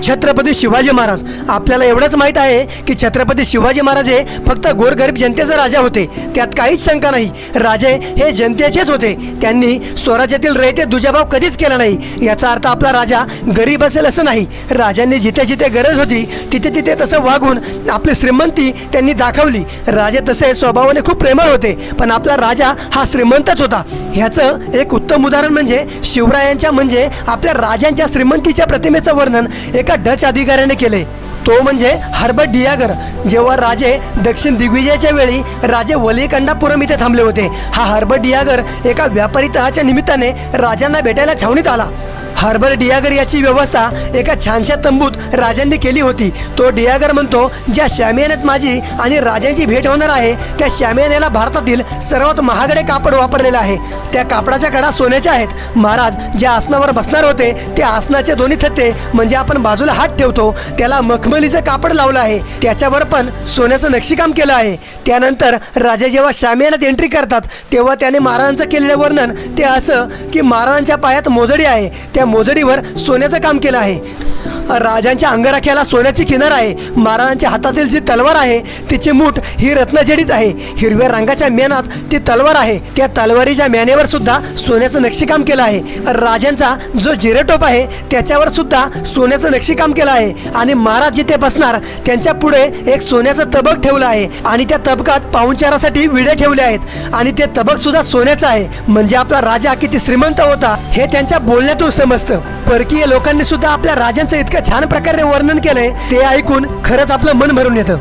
छत्रपती शिवाजी महाराज. आपल्याला एवढंच माहीत आहे की छत्रपती शिवाजी महाराज हे फक्त गोरगरीब जनतेचे राजा होते. त्यात काहीच शंका नाही. राजे हे जनतेचेच होते. त्यांनी स्वराज्यातील रयते दुजाभाव कधीच केला नाही. याचा अर्थ आपला राजा गरीब असेल असं नाही. राजांनी जिथे जिथे गरज होती तिथे तिथे तसं वागून आपली श्रीमंती त्यांनी दाखवली. राजे तसे स्वभावाने खूप प्रेमळ होते पण आपला राजा हा श्रीमंतच होता. ह्याचं एक उत्तम उदाहरण म्हणजे शिवरायांच्या म्हणजे आपल्या राजांच्या श्रीमंतीच्या प्रतिमेचं वर्णन एका डच अधिकाऱ्याने केले. तो म्हणजे हर्बर्ट डियागर. जेव्हा राजे दक्षिण दिग्विजयाच्या वेळी राजे वलिकंडापुरम इथे थांबले होते हा हर्बर्ट डियागर एका व्यापारी तहाच्या निमित्ताने राजांना भेटायला छावणीत आला. हर्बल डियागर याची व्यवस्था एका छानशा तंबूत राजांनी केली होती. तो डियागर म्हणतो ज्या शामियानेत माझी आणि राजांची भेट होणार आहे त्या शामियानेला भारतातील सर्वात महागडे कापड वापरलेलं आहे. त्या कापडाच्या कडा सोन्याच्या आहेत. महाराज ज्या आसनावर बसणार होते त्या आसनाचे दोन्ही थत्ते म्हणजे आपण बाजूला हात ठेवतो त्याला मखमलीचं कापड लावलं आहे. त्याच्यावर पण सोन्याचं नक्षीकाम केलं आहे. त्यानंतर राजा जेव्हा शामियानात एंट्री करतात तेव्हा त्याने महाराजांचं केलेलं वर्णन ते असं की महाराजांच्या पायात मोजडी आहे. त्या मोजडीवर सोन्याचं काम केलं आहे. राजांच्या अंगराख्याला सोन्याची किनार आहे. महाराजांच्या हातातील जी तलवार आहे तिची मूठ ही रत्नजडीत आहे. हिरव्या रंगाच्या मेनात ती तलवार आहे. त्या तलवारीच्या म्यानेवर सुद्धा सोन्याचं नक्षीकाम केलं आहे. राजांचा जो जिरेटोप आहे त्याच्यावर सुद्धा सोन्याचं नक्षीकाम केलं आहे. आणि महाराज जिथे बसणार त्यांच्या पुढे एक सोन्याचं तबक ठेवलं आहे. आणि त्या तबकात पाहुणचारासाठी विडे ठेवले आहेत. आणि ते तबक सुद्धा सोन्याचं आहे. म्हणजे आपला राजा किती श्रीमंत होता हे त्यांच्या बोलण्यातून समजतं. परकीय लोकांनी सुद्धा आपल्या राजांचं इतकं छान प्रकारे वर्णन केलंय ते ऐकून खरंच आपलं मन भरून येतं.